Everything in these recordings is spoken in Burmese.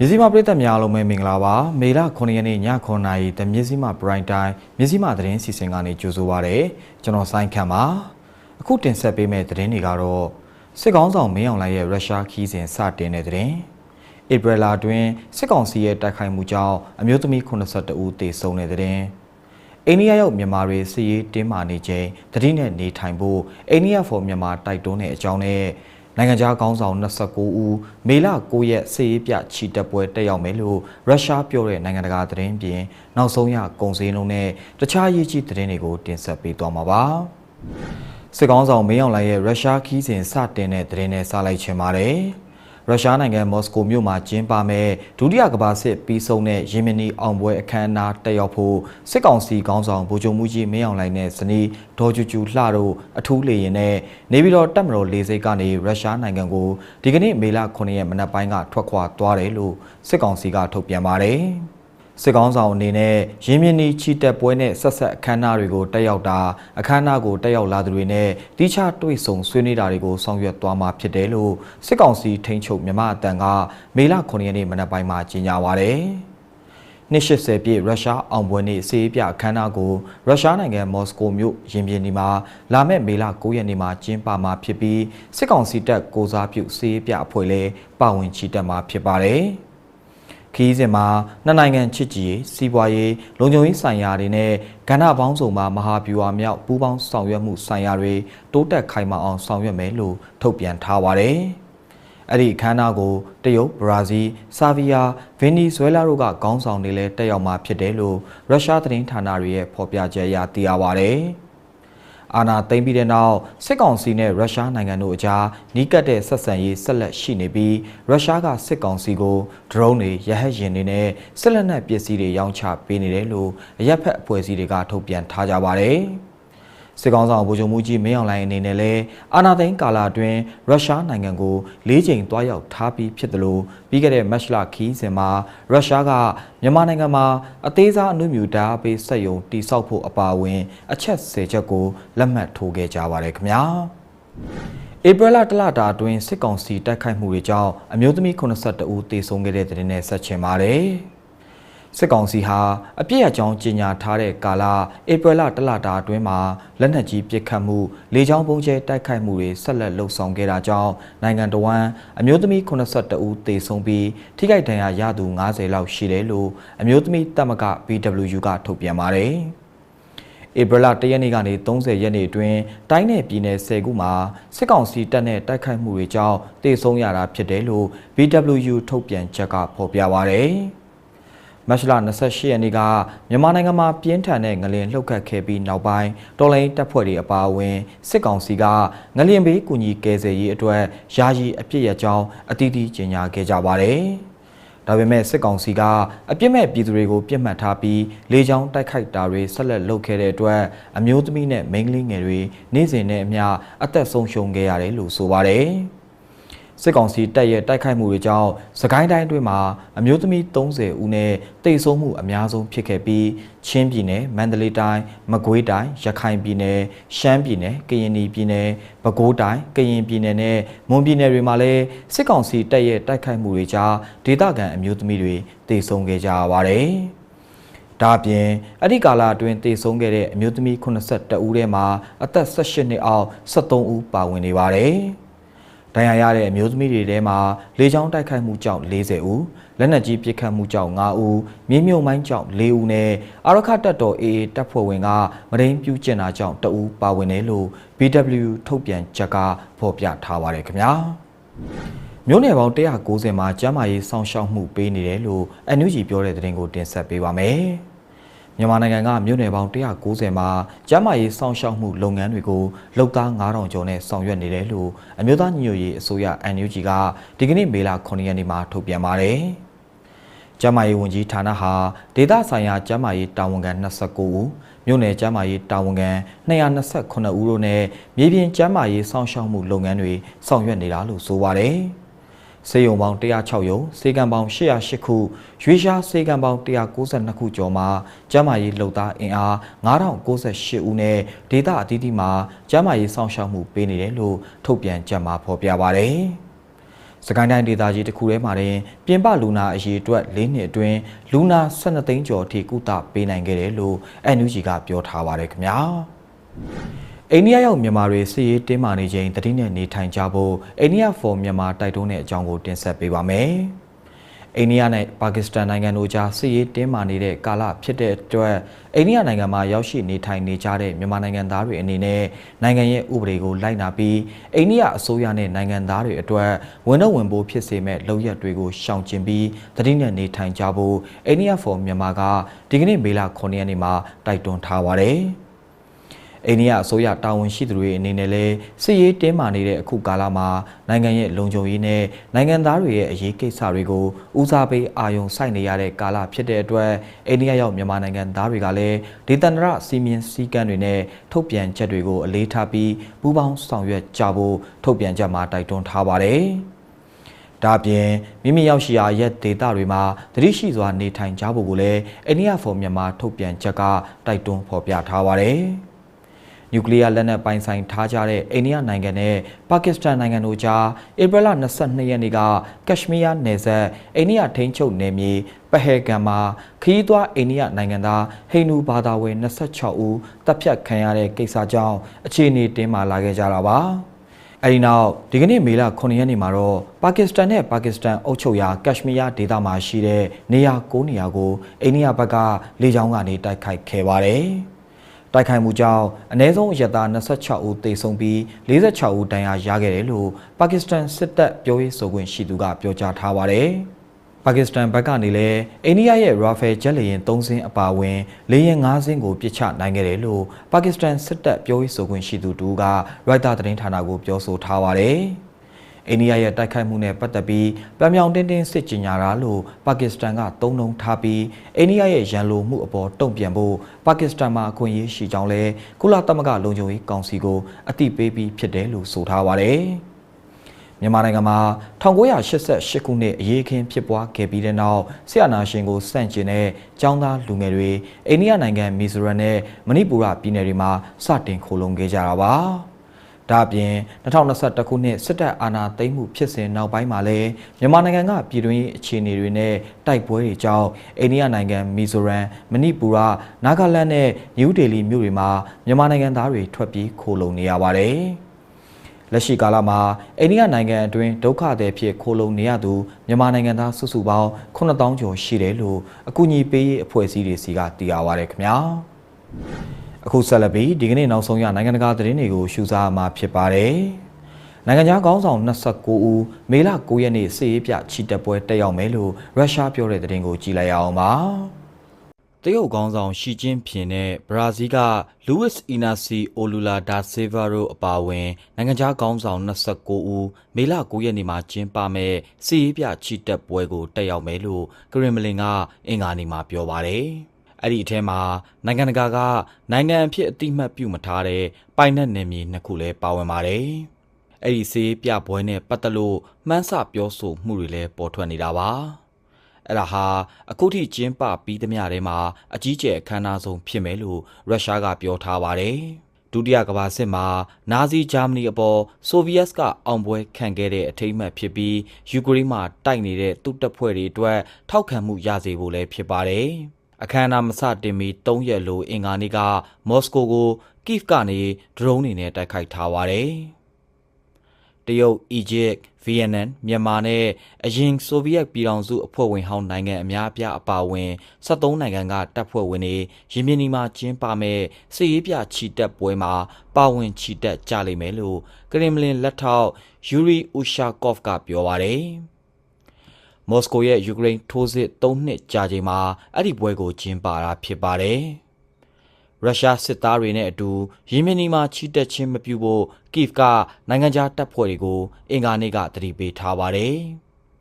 မြစည်းမပရိသတ်များအားလုံးပဲမင်္ဂလာပါမေလ9ရက်နေ့ည9:00နာရီတမြစည်းမ prime time မြစည်းမသတင်းစီစဉ်ကနေကြိုဆိုပါရစေကျွန်တော်စိုင်းခန့်ပါအခုတင်ဆက်ပေးမယ့်သတင်းတွေကတော့စစ်ကောင်းဆောင်မင်းအောင်လှိုင်ရဲ့ရုရှားခီးစဉ်စတင်တဲ့သတင်းဧပြီလအတွင်းစစ်ကောင်စီရဲ့တိုက်ခိုက်မှုကြောင့်အမျိုးသမီး82ဦးသေဆုံးတဲ့သတင်းအိန္ဒိယရောက်မြန်မာတွေစစ်ရေးတင်းမာနေချိန်တတိနဲ့နေထိုင်ဖို့အိန္ဒိယဖော်မြန်မာတိုက်တွန်းတဲ့အကြောင်းနဲ့ နိုင်ငံခြားကောင်းဆောင်29ဦးမေလ9ရက်စစ်ရေးပြချီတက်ပွဲတက်ရောက်မယ်လို့ရုရှားပြောတဲ့နိုင်ငံတကာသတင်းပြင်နောက်ဆုံးရကုန်စည်နှုန်းနဲ့တခြားရေးကြီးသတင်းတွေကိုတင်ဆက်ပေးသွားမှာပါစစ်ကောင်းဆောင်မင်းအောင်လှိုင်ရဲ့ရုရှားခီးစဉ်စတင်တဲ့သတင်းနဲ့စလိုက်ချင်ပါတယ် ရုရှားနိုင်ငံမော်စကိုမြို့မှာကျင်းပမဲ့ဒုတိယကမ္ဘာစစ်ပြီးဆုံးတဲ့ယီမနီအောင်ပွဲအခမ်းအနားတက်ရောက်ဖို့စစ်ကောင်စီခေါင်းဆောင်ဗိုလ်ချုပ်မှုကြီးမင်းအောင်လှိုင်နဲ့ဇနီးဒေါ်ကျူကျူလှတို့အထူးလေရင်နဲ့နေပြည်တော်တပ်မတော်လေဆိပ်ကနေရုရှားနိုင်ငံကိုဒီကနေ့မေလ9ရက်မနက်ပိုင်းကထွက်ခွာသွားတယ်လို့စစ်ကောင်စီကထုတ်ပြန်ပါတယ် စစ်ကောင်းဆောင်အနေနဲ့ရင်းမြစ်နီချီတက်ပွဲနဲ့ဆက်ဆက်အခမ်းအနားတွေကိုတက်ရောက်တာအခမ်းအနားကိုတက်ရောက်လာသူတွေနဲ့တိကျတွေ့ဆုံဆွေးနွေးတာတွေကိုဆောင်ရွက်သွားမှာဖြစ်တယ်လို့စစ်ကောင်စီထိန်းချုပ်မြမအတန်ကမေလ9ရက်နေ့မနက်ပိုင်းမှာကြေညာပါတယ်။နှစ်80ပြည့်ရုရှားအောင်ပွဲနေ့စေးပြအခမ်းအနားကိုရုရှားနိုင်ငံမော်စကိုမြို့ရင်ပြင်ဒီမှာလာမယ့်မေလ9ရက်နေ့မှာကျင်းပမှာဖြစ်ပြီးစစ်ကောင်စီတပ်ကိုစားပြုစေးပြအဖွဲ့လည်းပါဝင်ချီတက်မှာဖြစ်ပါတယ်။ ခီးစဉ်မှာနှစ်နိုင်ငံချစ်ကြည်ရေးစီးပွားရေးလုံခြုံရေးဆိုင်ရာတွေနဲ့ကဏ္ဍပေါင်းစုံမှာမဟာဗျူဟာမြောက်ပူးပေါင်းဆောင်ရွက်မှုဆိုင်ရာတွေတိုးတက်ခိုင်မာအောင်ဆောင်ရွက်မယ်လို့ထုတ်ပြန်ထားပါတယ်။အဲ့ဒီအခမ်းအနားကိုတရုတ်၊ဘရာဇီး၊ဆာဗီးယား၊ဗင်နီဇွဲလားတို့ကခေါင်းဆောင်တွေလည်းတက်ရောက်မှာဖြစ်တယ်လို့ရုရှားသတင်းဌာနတွေရဲ့ဖော်ပြချက်အရသိရပါတယ်။ အာဏာသိမ်းပြီးတဲ့နောက်စစ်ကောင်စီနဲ့ရုရှားနိုင်ငံတို့အကြားနီးကပ်တဲ့ဆက်ဆံရေးဆက်လက်ရှိနေပြီးရုရှားကစစ်ကောင်စီကိုဒရုန်းတွေရဟတ်ယာဉ်တွေနဲ့စစ်လက်နက်ပစ္စည်းတွေရောင်းချပေးနေတယ်လို့အရက်ဖက်အဖွဲ့အစည်းတွေကထုတ်ပြန်ထားကြပါတယ်။ စစ်ကောင်ဆောင်ဗိုလ်ချုပ်မှုကြီးမင်းအောင်လှိုင်အနေနဲ့လည်းအာဏာသိမ်းကာလအတွင်းရုရှားနိုင်ငံကို၄ချိန်တွားရောက်ထားပြီးဖြစ်တယ်လို့ပြီးခဲ့တဲ့မတ်လခီးစဉ်မှာရုရှားကမြန်မာနိုင်ငံမှာအသေးစားအနုမြူဓာတ်ပေးစက်ရုံတိစောက်ဖို့အပါအဝင် အချက်၁၀ချက်ကိုလက်မှတ်ထိုးခဲ့ကြပါတယ်ခင်ဗျာဧပြီလတလတာအတွင်းစစ်ကောင်စီတိုက်ခိုက်မှုတွေကြောင့်အမျိုးသမီး82ဦးသေဆုံးခဲ့တဲ့တဲ့နဲ့ဆက်ချင်ပါတယ် စစ်ကောင်စီဟာအပြစ်အကြောင်းကြီးညာထားတဲ့ကာလဧပြီလတလတာအတွင်းမှာလက်နက်ကြီးပစ်ခတ်မှုလေကြောင်းပုံကျဲတိုက်ခိုက်မှုတွေဆက်လက်လှုပ်ဆောင်ခဲ့တာကြောင့်နိုင်ငံတော်ဝန်အမျိုးသမီး82ဦးသေဆုံးပြီးထိခိုက်ဒဏ်ရာရသူ90လောက်ရှိတယ်လို့အမျိုးသမီးတပ်မက BWU ကထုတ်ပြန်ပါတယ်ဧပြီလ1ရက်နေ့ကနေ30ရက်နေ့အတွင်းတိုင်းနယ်ပြည်နယ်10ခုမှာစစ်ကောင်စီတပ်နဲ့တိုက်ခိုက်မှုတွေကြောင့်တေဆုံးရတာဖြစ်တယ်လို့ BWU ထုတ်ပြန်ချက်ကဖော်ပြပါဗျ။ မတ်လ28ရက်နေ့ကမြန်မာနိုင်ငံမှာပြင်းထန်တဲ့ငလင်လှုပ်ခတ်ခဲ့ပြီးနောက်ပိုင်းတော်လိုင်းတပ်ဖွဲ့တွေအပါအဝင်စစ်ကောင်စီကငလင်ဘေးကူညီကယ်ဆယ်ရေးအတွက်ယာယီအပြစ်ရကြောင်းအတီးတီးကြေညာခဲ့ကြပါတယ်။ဒါပေမဲ့စစ်ကောင်စီကအပြစ်မဲ့ပြည်သူတွေကိုပြစ်မှတ်ထားပြီးလေကြောင်းတိုက်ခိုက်တာတွေဆက်လက်လုပ်ခဲ့တဲ့အတွက်အမျိုးသမီးနဲ့မိန်းကလေးငယ်တွေနေ့စဉ်နဲ့အမျှအသက်ဆုံးရှုံးခဲ့ရတယ်လို့ဆိုပါတယ်။ စစ်ကောင်စီတပ်ရဲ့တိုက်ခိုက်မှုတွေကြောင့်စကိုင်းတိုင်းအတွင်းမှာအမျိုးသမီး30ဦးနဲ့တိတ်ဆုံးမှုအများဆုံးဖြစ်ခဲ့ပြီးချင်းပြည်နယ်မန္တလေးတိုင်းမကွေးတိုင်းရခိုင်ပြည်နယ်ရှမ်းပြည်နယ်ကရင်ပြည်နယ်ပဲခူးတိုင်းကရင်ပြည်နယ်နဲ့မွန်ပြည်နယ်တွေမှာလည်းစစ်ကောင်စီတပ်ရဲ့တိုက်ခိုက်မှုတွေကြားဒေသခံအမျိုးသမီးတွေတိတ်ဆုံးခဲ့ကြရပါတယ်။ဒါအပြင်အဲ့ဒီကာလအတွင်းတည်ဆုံးခဲ့တဲ့အမျိုးသမီး82ဦးထဲမှာအသက်18နှစ်အောက်73ဦးပါဝင်နေပါတယ်။ ဒဏ်ရာရတဲ့အမျိုးသမီးတွေထဲမှာလေကြောင်းတိုက်ခိုက်မှုကြောင့်40ဦးလက်နက်ကြီးပစ်ခတ်မှုကြောင့်5ဦးမြေမြုံမိုင်းကြောင့်4ဦးနဲ့အာရခတပ်တော် AA တပ်ဖွဲ့ဝင်ကမရင်းပြူကျင်တာကြောင့်2ဦးပါဝင်တယ်လို့ BW ထုတ်ပြန်ချက်ကဖော်ပြထားပါတယ်ခင်ဗျာမြို့နယ်ပေါင်း190မှာကျန်းမာရေးစောင့်ရှောက်မှုပေးနေတယ်လို့ NUG ပြောတဲ့သတင်းကိုတင်ဆက်ပေးပါမယ်။ မြန်မာနိုင်ငံကမြို့နယ်ပေါင်း190မှာကျန်းမာရေးစောင့်ရှောက်မှုလုပ်ငန်းတွေကိုလုပ်သား9000ကျော်နဲ့ဆောင်ရွက်နေတယ်လို့အမျိုးသားညီညွတ်ရေးအစိုးရ NUG ကဒီကနေ့မေလ9ရက်နေ့မှာထုတ်ပြန်ပါတယ်။ကျန်းမာရေးဝန်ကြီးဌာနဟာဒေသဆိုင်ရာကျန်းမာရေးတာဝန်ခံ29ဦးမြို့နယ်ကျန်းမာရေးတာဝန်ခံ229ဦးတို့နဲ့မြေပြင်ကျန်းမာရေးစောင့်ရှောက်မှုလုပ်ငန်းတွေဆောင်ရွက်နေတာလို့ဆိုပါတယ်။ စေယုံပေါင်း106ရုံစေကံပေါင်း808ခုရွေးရှားစေကံပေါင်း192ခုကျော်မှာကျန်းမာရေးလုပ်သားအင်အား9098ဦးနဲ့ဒေသအသီးသီးမှာကျန်းမာရေးစောင့်ရှောက်မှုပေးနေတယ်လို့ထုတ်ပြန်ကြမှာဖော်ပြပါဗျ။စစကိုင်းတိုင်းဒေသကြီးတစ်ခုထဲမှာတင်ပြင်ပလူနာအရေအတွက်၄နှစ်အတွင်းလူနာ12သိန်းကျော်အထိကုသပေးနိုင်ခဲ့တယ်လို့ NUG ကပြောထားပါတယ်ခင်ဗျာ အိန္ဒိယရောက်မြန်မာတွေစစ်ရေးတင်းမာနေချိန်တတိနဲ့နေထိုင်ကြဖို့အိန္ဒိယ for မြန်မာတိုက်တွန်းတဲ့အကြောင်းကိုတင်ဆက်ပေးပါမယ်။အိန္ဒိယနဲ့ပါကစ္စတန်နိုင်ငံတို့ကြားစစ်ရေးတင်းမာနေတဲ့ကာလဖြစ်တဲ့အတွက်အိန္ဒိယနိုင်ငံမှာရောက်ရှိနေထိုင်နေကြတဲ့မြန်မာနိုင်ငံသားတွေအနေနဲ့နိုင်ငံရဲ့ဥပဒေကိုလိုက်နာပြီးအိန္ဒိယအစိုးရနဲ့နိုင်ငံသားတွေအတွက်ဝန်တော့ဝန်ပိုးဖြစ်စေမဲ့လုပ်ရက်တွေကိုရှောင်ကျဉ်ပြီးတတိနဲ့နေထိုင်ကြဖို့အိန္ဒိယ for မြန်မာကဒီကနေ့မေလ9ရက်နေ့မှာတိုက်တွန်းထားပါတယ်။ အိန္ဒိယအစိုးရတာဝန်ရှိသူတွေအနေနဲ့လည်းစစ်ရေးတင်းမာနေတဲ့အခုကာလမှာနိုင်ငံရဲ့လုံခြုံရေးနဲ့နိုင်ငံသားတွေရဲ့အရေးကိစ္စတွေကိုဦးစားပေးအာရုံစိုက်နေရတဲ့ကာလဖြစ်တဲ့အတွက်အိန္ဒိယရောက်မြန်မာနိုင်ငံသားတွေကလည်းဒေသန္တရစီမင်းစည်းကမ်းတွေနဲ့ထုတ်ပြန်ချက်တွေကိုအလေးထားပြီးပူးပေါင်းဆောင်ရွက်ကြဖို့ထုတ်ပြန်ချက်မှာတိုက်တွန်းထားပါတယ်။ဒါပြင်မိမိရောက်ရှိရာရက်ဒေတာတွေမှာသတိရှိစွာနေထိုင်ကြဖို့ကိုလည်းအိန္ဒိယဖော်မြန်မာထုတ်ပြန်ချက်ကတိုက်တွန်းဖော်ပြထားပါတယ်။ နျူကလ িয়ার လက်နက်ပိုင်ဆိုင်ထားကြတဲ့အိန္ဒိယနိုင်ငံနဲ့ပါကစ္စတန်နိုင်ငံတို့ကြားဧပြီလ22ရက်နေ့ကကက်ရှမီးယားနယ်စပ်အိန္ဒိယထိန်းချုပ်နယ်မြေပဟဲဂန်မှာခရီးသွားအိန္ဒိယနိုင်ငံသားဟိန္ဒူဘာသာဝင်26ဦးတပ်ဖြတ်ခံရတဲ့ကိစ္စကြောင့်အခြေအနေတင်းမာလာခဲ့ကြတာပါအဲဒီနောက်ဒီကနေ့မေလ9ရက်နေ့မှာတော့ပါကစ္စတန်နဲ့ပါကစ္စတန်အုပ်ချုပ်ရာကက်ရှမီးယားဒေသမှာရှိတဲ့နေရာ9နေရာကိုအိန္ဒိယဘက်ကလေကြောင်းကနေတိုက်ခိုက်ခဲ့ပါတယ်။ တိုက်ခိုက်မှုကြောင့်အ ਨੇ ဆုံးအရက်သား26ဦးသေဆုံးပြီး46ဦးဒဏ်ရာရခဲ့တယ်လို့ပါကစ္စတန်စစ်တပ်ပြောရေးဆိုခွင့်ရှိသူကပြောကြားထားပါတယ်။ပါကစ္စတန်ဘက်ကနေလည်းအိန္ဒိယရဲ့ Rafale ဂျက်လေယာဉ်၃စင်းအပါအဝင်လေယာဉ်၅စင်းကိုပစ်ချနိုင်ခဲ့တယ်လို့ပါကစ္စတန်စစ်တပ်ပြောရေးဆိုခွင့်ရှိသူတူကရိုက်တာသတင်းဌာနကိုပြောဆိုထားပါတယ်။ အိန္ဒိယရဲ့တိုက်ခိုက်မှုနဲ့ပတ်သက်ပြီးပြောင်ပြောင်တင်းတင်းစစ်ကြေညာတာလို့ပါကစ္စတန်ကသုံးနှုန်းထားပြီးအိန္ဒိယရဲ့ရန်လိုမှုအပေါ်တုံ့ပြန်ဖို့ပါကစ္စတန်မှာအခွင့်အရေးရှိကြောင်းလဲကုလသမဂ္ဂလုံခြုံရေးကောင်စီကိုအသိပေးပြီးဖြစ်တယ်လို့ဆိုထားပါတယ်။မြန်မာနိုင်ငံမှာ1988ခုနှစ်အရေးအခင်းဖြစ်ပွားခဲ့ပြီးတဲ့နောက်ဆရာနာရှင်ကိုစန့်ကျင်တဲ့ចောင်းသားလူငယ်တွေအိန္ဒိယနိုင်ငံမီဇိုရမ်နဲ့မဏိပူရပြည်နယ်တွေမှာစတင်ခိုလုံခဲ့ကြတာပါ။ ဒါအပြင်2021ခုနှစ်စစ်တပ်အာဏာသိမ်းမှုဖြစ်စဉ်နောက်ပိုင်းမှာလည်းမြန်မာနိုင်ငံကပြည်တွင်းအခြေအနေတွေနဲ့တိုက်ပွဲတွေကြောင့်အိန္ဒိယနိုင်ငံမီဇိုရမ်မဏိပူရနာဂလန်နဲ့နယူးဒေလီမြို့တွေမှာမြန်မာနိုင်ငံသားတွေထွက်ပြေးခိုလုံနေရပါတယ်။လက်ရှိကာလမှာအိန္ဒိယနိုင်ငံအတွင်းဒုက္ခသည်ဖြစ်ခိုလုံနေရသူမြန်မာနိုင်ငံသားစုစုပေါင်း9000ကျော်ရှိတယ်လို့အကူအညီပေးရေးအဖွဲ့အစည်းတွေစီကသိရပါရခင်ဗျာ။ အခုဆက်လက်ပြီးဒီကနေ့နောက်ဆုံးရနိုင်ငံတကာသတင်းတွေကိုရှုစားမှာဖြစ်ပါတယ်။နိုင်ငံခြားခေါင်းဆောင်29ဦးမေလ9ရက်နေ့စစ်ရေးပြချီတက်ပွဲတက်ရောက်မယ်လို့ရုရှားပြောတဲ့သတင်းကိုကြည့်လိုက်ရအောင်ပါ။တရုတ်ခေါင်းဆောင်ရှီကျင်းဖျင်နဲ့ဘရာဇီးကလူးဝစ်အီနာစီအိုလူလာဒါဆေဗာတို့အပါအဝင်နိုင်ငံခြားခေါင်းဆောင်29ဦးမေလ9ရက်နေ့မှာကျင်းပမဲ့စစ်ရေးပြချီတက်ပွဲကိုတက်ရောက်မယ်လို့ကရင်မလင်ကအင်္ဂါနေ့မှာပြောပါတယ်။ အဲ့ဒီအထဲမှာနိုင်ငံတကာကနိုင်ငံအဖြစ်အတိမတ်ပြုမထားတဲ့ပိုင်နက်နယ်မြေနှစ်ခုလည်းပါဝင်ပါတယ်။အဲ့ဒီစေးပြပွဲနဲ့ပတ်သက်လို့မှန်းဆပြောဆိုမှုတွေလည်းပေါ်ထွက်နေတာပါ။အဲ့ဒါဟာအခုထိကျင်းပပြီးသမျှထဲမှာအကြီးကျယ်အခမ်းအနားဆုံးဖြစ်မယ်လို့ရုရှားကပြောထားပါတယ်။ဒုတိယကမ္ဘာစစ်မှာနာဇီဂျာမနီအပေါ်ဆိုဗီယက်ကအောင်ပွဲခံခဲ့တဲ့အထိမ်းအမှတ်ဖြစ်ပြီးယူကရိန်းမှာတိုက်နေတဲ့သူ့တပ်ဖွဲ့တွေအတွက်ထောက်ခံမှုရစေဖို့လည်းဖြစ်ပါတယ်။ အခမ်းအနားမစတင်မီ၃ရက်လိုအင်္ဂါနေ့ကမော်စကိုကိုကိဗ်ကနေဒရုန်းတွေနဲ့တိုက်ခိုက်ထားပါတယ်။တရုတ်၊အီဂျစ်၊ဗီယက်နမ်၊မြန်မာနဲ့အရင်ဆိုဗီယက်ပြည်ထောင်စုအဖွဲ့ဝင်ဟောင်းနိုင်ငံအများအပြားအပါအဝင်73နိုင်ငံကတပ်ဖွဲ့ဝင်တွေရင်းမြစ်နီမှာကျင်းပမဲ့စစ်ရေးပြချီတက်ပွဲမှာပါဝင်ချီတက်ကြလိမ့်မယ်လို့ကရင်မလင်လက်ထောက်ယူရီအူရှာကော့ဖ်ကပြောပါတယ်။ မော်စကိုရဲ့ယူကရိန်းထိုးစစ်၃နှစ်ကြာချိန်မှာအဲ့ဒီပွဲကိုကျင်းပတာဖြစ်ပါတယ်။ရုရှားစစ်သားတွေနဲ့အတူယီမနီမှာချီတက်ခြင်းမပြုဖို့ကိဗ်ကနိုင်ငံခြားတပ်ဖွဲ့တွေကိုအင်္ဂါနေ့ကတတိပေးထားပါတယ်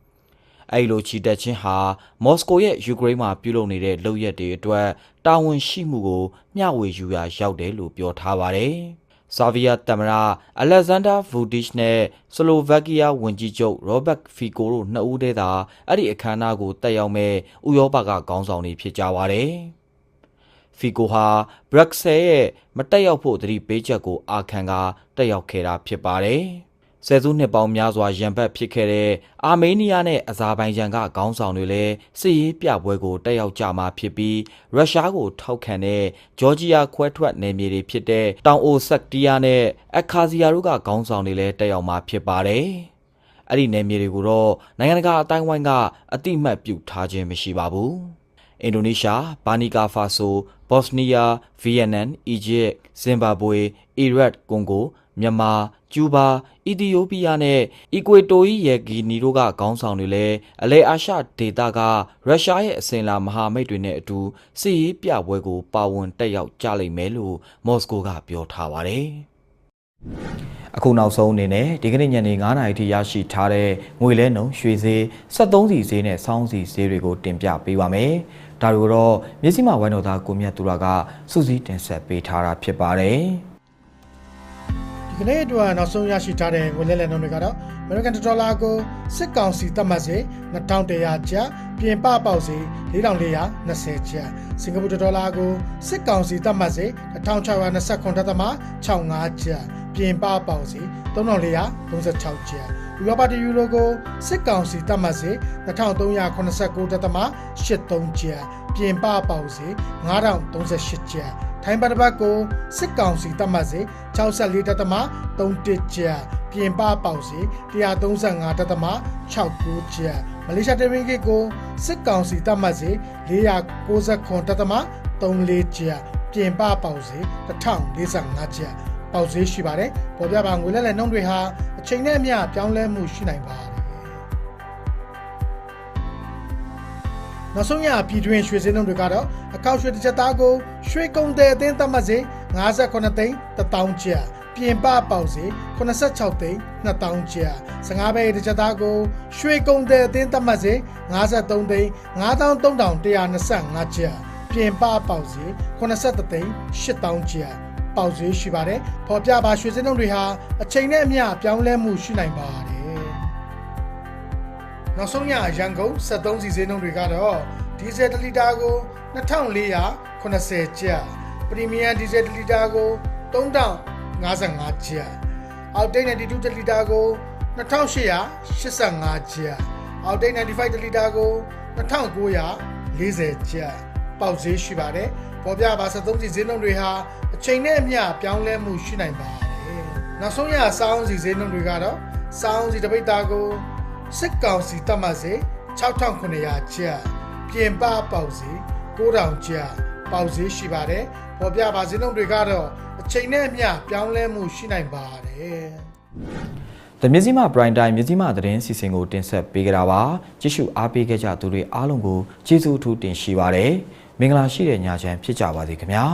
။အဲ့လိုချီတက်ခြင်းဟာမော်စကိုရဲ့ယူကရိန်းမှာပြုလုပ်နေတဲ့လုပ်ရက်တွေအတွက်တာဝန်ရှိမှုကိုမျှဝေယူရာရောက်တယ်လို့ပြောထားပါတယ်။ ဆာဗီယာသမ္မတအလက်ဇန်ဒါဗူဒစ်နဲ့ဆလိုဗက်ကီးယားဝန်ကြီးချုပ်ရောဘတ်ဖီကိုတို့နှစ်ဦးတည်းသာအဲ့ဒီအခမ်းအနားကိုတက်ရောက်မဲ့ဥရောပကခေါင်းဆောင်တွေဖြစ်ကြပါတယ်။ဖီကိုဟာဘရက်ဆယ်ရဲ့မတက်ရောက်ဖို့သတိပေးချက်ကိုအာခံကတက်ရောက်ခဲ့တာဖြစ်ပါတယ်။ ဆယ်စုနှစ်ပေါင်းများစွာရန်ဘက်ဖြစ်ခဲ့တဲ့အာမေးနီးယားနဲ့အဇာဘိုင်ဂျန်ကခေါင်းဆောင်တွေလည်းစစ်ရေးပြပွဲကိုတက်ရောက်ကြမှာဖြစ်ပြီးရုရှားကိုထောက်ခံတဲ့ဂျော်ဂျီယာခွဲထွက်နယ်မြေတွေဖြစ်တဲ့တောင်အိုဆက်တီးယားနဲ့အခါစီယာတို့ကခေါင်းဆောင်တွေလည်းတက်ရောက်မှာဖြစ်ပါတယ်။အဲ့ဒီနယ်မြေတွေကိုတော့နိုင်ငံတကာအတိုင်းဝိုင်းကအတိအမှတ်ပြုထားခြင်းမရှိပါဘူး။အင်ဒိုနီးရှား၊ဘာနီကာဖာဆို၊ဘော့စနီးယား၊ဗီယက်နမ်၊အီဂျစ်၊ဇင်ဘာဘွေ၊အီရတ်၊ကွန်ဂို၊မြန်မာ၊ ကျူးဘာ၊အီသီယိုးပီးယားနဲ့အီကွေတိုရီရဲ့ဂီနီတို့ကခေါင်းဆောင်တွေလည်းအလဲအာရှဒေသကရုရှားရဲ့အစင်လာမဟာမိတ်တွေနဲ့အတူစစ်ရေးပြပွဲကိုပါဝင်တက်ရောက်ကြလိမ့်မယ်လို့မော်စကိုကပြောထားပါတယ်။အခုနောက်ဆုံးအနေနဲ့ဒီကနေ့ညနေ9:00နာရီထိရရှိထားတဲ့ငွေလဲနှုန်းရွှေဈေး73စီဈေးနဲ့စောင်းစီဈေးတွေကိုတင်ပြပေးပါမယ်။ဒါတွေကိုတော့မြစည်းမဝိုင်းတော်သားကိုမြတ်သူရကစုစည်းတင်ဆက်ပေးထားတာဖြစ်ပါတယ်။ ဒီကနေ့အတွက်နောက်ဆုံးရရှိထားတဲ့ငွေလဲလှယ်နှုန်းတွေကတော့ American Dollar ကိုစစ်ကောင်စီသတ်မှတ်စေ2100ကျပ်ပြင်ပပေါက်စေ4420ကျပ်စင်ကာပူဒေါ်လာကိုစစ်ကောင်စီသတ်မှတ်စေ1629.65ကျပ်ပြင်ပပေါက်စေ3436ကျပ်ဥရောပတယူရိုကိုစစ်ကောင်စီသတ်မှတ်စေ2389.83ကျပ်ပြင်ပပေါက်စေ9038ကျပ် ထိုင်းဘတ်တစ်ပတ်ကိုစစ်ကောင်စီတတ်မှတ်စေ64တက်သမ31ကျပ်ပြင်ပပေါက်စေ135တက်သမ69ကျပ်မလေးရှားတရင်ဂစ်ကိုစစ်ကောင်စီတတ်မှတ်စေ469တက်သမ34ကျပ်ပြင်ပပေါက်စေ1045ကျပ်ပေါက်ဈေးရှိပါတယ်ပေါ်ပြပါငွေလဲလှယ်နှုန်းတွေဟာအချိန်နဲ့အမျှပြောင်းလဲမှုရှိနိုင်ပါတယ် နောက်ဆုံးရပြည်တွင်းရွှေစင်းနှုန်းတွေကတော့အကောက်ရွှေတစ်ချက်သားကိုရွှေကုန်တဲ့အသင်းသတ်မှတ်စေ58သိန်း1000ကျပ်ပြင်ပပေါက်စေ86သိန်း2000ကျပ်15ဘဲတစ်ချက်သားကိုရွှေကုန်တဲ့အသင်းသတ်မှတ်စေ53သိန်း9325ကျပ်ပြင်ပပေါက်စေ83သိန်း8000ကျပ်ပေါက်ဈေးရှိပါတယ်ပေါ်ပြပါရွှေစင်းနှုန်းတွေဟာအချိန်နဲ့အမျှပြောင်းလဲမှုရှိနိုင်ပါတယ် နောက်ဆုံးရရန်ကုန်73စီစင်းနှုန်းတွေကတော့ဒီဇယ်1လီတာကို2480ကျပ်ပရီမီယံဒီဇယ်1လီတာကို3055ကျပ်အောက်တိတ်92တလီတာကို2885ကျပ်အောက်တိတ်95တလီတာကို2940ကျပ်ပေါက်ဈေးရှိပါတယ်ပေါ်ပြပါ73စီဈေးနှုန်းတွေဟာအချိန်နဲ့အမျှပြောင်းလဲမှုရှိနိုင်ပါတယ်နောက်ဆုံးရစောင်းစီဈေးနှုန်းတွေကတော့စောင်းစီတပိတ်တာကို စစ်ကောင်စီတတ်မှတ်စေ6900ကျပ်ပြင်ပပေါက်စီ9000ကျပ်ပေါက်ဈေးရှိပါတယ်ပေါ်ပြပါဈေးနှုန်းတွေကတော့အချိန်နဲ့အမျှပြောင်းလဲမှုရှိနိုင်ပါတယ် The မြစည်းမ Prime Time မြစည်းမသတင်းစီစဉ်ကိုတင်ဆက်ပေးကြတာပါကြည့်ရှုအားပေးခဲ့ကြသူတွေအားလုံးကိုကျေးဇူးအထူးတင်ရှိပါတယ်မင်္ဂလာရှိတဲ့ညချမ်းဖြစ်ကြပါစေခင်ဗျာ